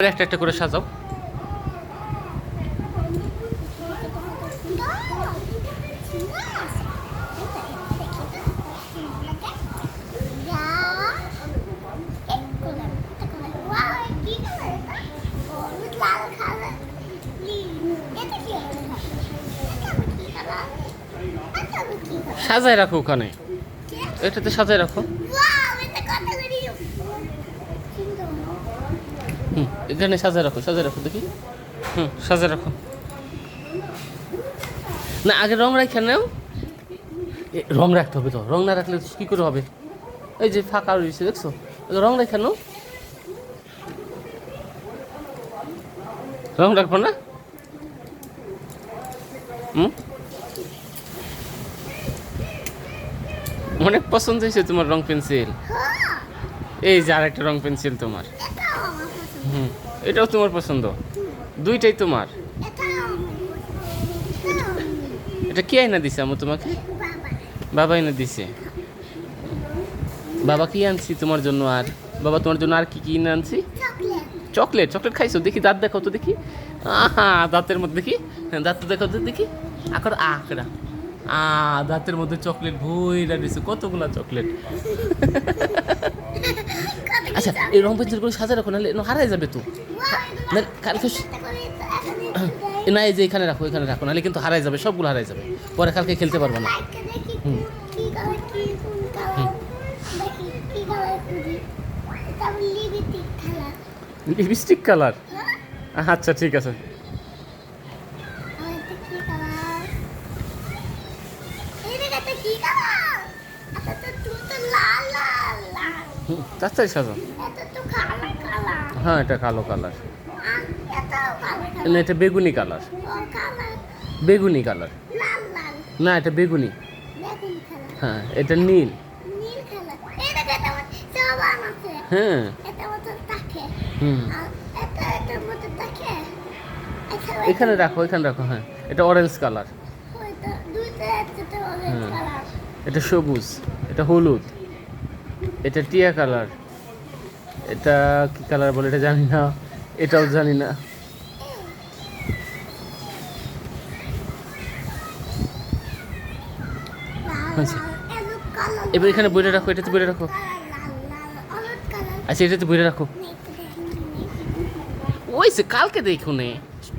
একটা একটা করে সাজাও। সাজায় রাখো ওখানে। এটাতে সাজায় রাখো। হুম, এখানে সাজায় রাখো সাজায় রাখো দেখি। হুম, সাজায় রাখো। না, আগে রং রাখে নাও। রং রাখতে হবে তো, রং না রাখলে কী করে হবে? এই যে ফাঁকা রয়েছে, দেখছ? রং রাখা নাও। রং রাখব না? হুম? অনেক পছন্দ হয়েছে তোমার রং পেন্সিল। এই যে আরেকটা রং পেন্সিল তোমার। হুম, এটাও তোমার পছন্দ? দুইটাই তোমার? এটা কে আইনা দিছে আমু তোমাকে? বাবা এনে দিছে। বাবা কি আনছি তোমার জন্য আর? বাবা তোমার জন্য আর কি কি আনছি? চকলেট চকলেট খাইছো? দেখি দাঁত দেখো তো দেখি। আহা, দাঁতের মধ্যে দেখি। হ্যাঁ দাঁত দেখো তো দেখি। আকর আকড়া। আ, দাঁতের মধ্যে চকলেট ভইরা দিছে। কতগুলা চকলেট? আচ্ছা এই রং পেন্সিলগুলো সাজা রাখো নাহলে হারাই যাবে তো। না কালকে না এই যে এখানে রাখো এখানে রাখো নাহলে কিন্তু হারাই যাবে সবগুলো হারাই যাবে। পরে কালকে খেলতে পারব না। হুম। Lipstick colour? আচ্ছা ঠিক আছে। তাড়াতাড়ি সাজো। হ্যাঁ এটা কালো কালার। না, এটা বেগুনি কালার। বেগুনি কালার। না, এটা বেগুনি। হ্যাঁ এটা নীল। হ্যাঁ। হুম। এখানে রাখো এখানে রাখো হ্যাঁ। এটা অরেঞ্জ কালার এটা সবুজ, এটা হলুদ। এটা টিয়া কালার এটা কি কালার বলে এটা জানি না। এটাও জানি না। আচ্ছা। এবার এখানে বইটা রাখো, এটাতে বইটা রাখো। আচ্ছা এটাতে বইটা রাখো। ওই সে কালকে দেখো নে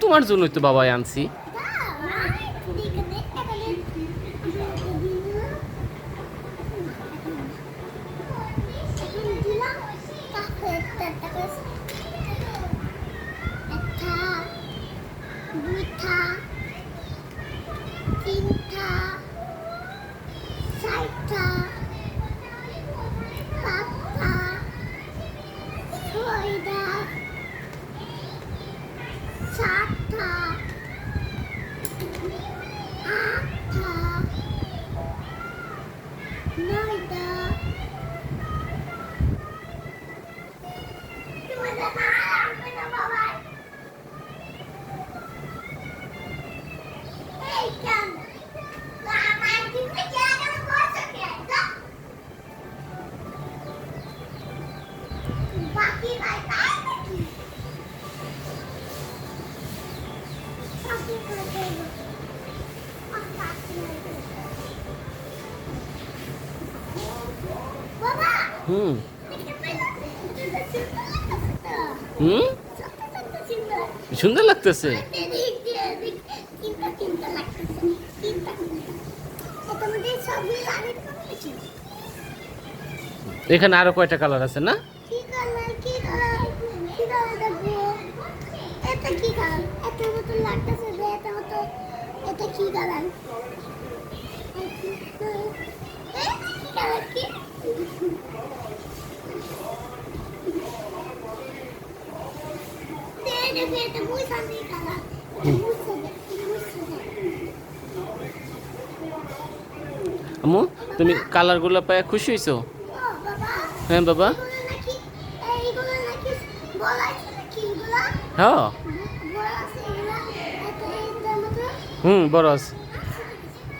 তোমার জন্যই তো বাবাই আনছি। দুইটা তিনটা হুম। হুম? সুন্দর লাগতেছে। এখানে আরও কয়টা কালার আছে না? এটা muy sandy color. এটা muy sandy, muy sandy. আমু তুমি কালারগুলো পায় খুশি বাবা। হ্যাঁ বাবা। হ্যাঁ। হুম বড় আছে।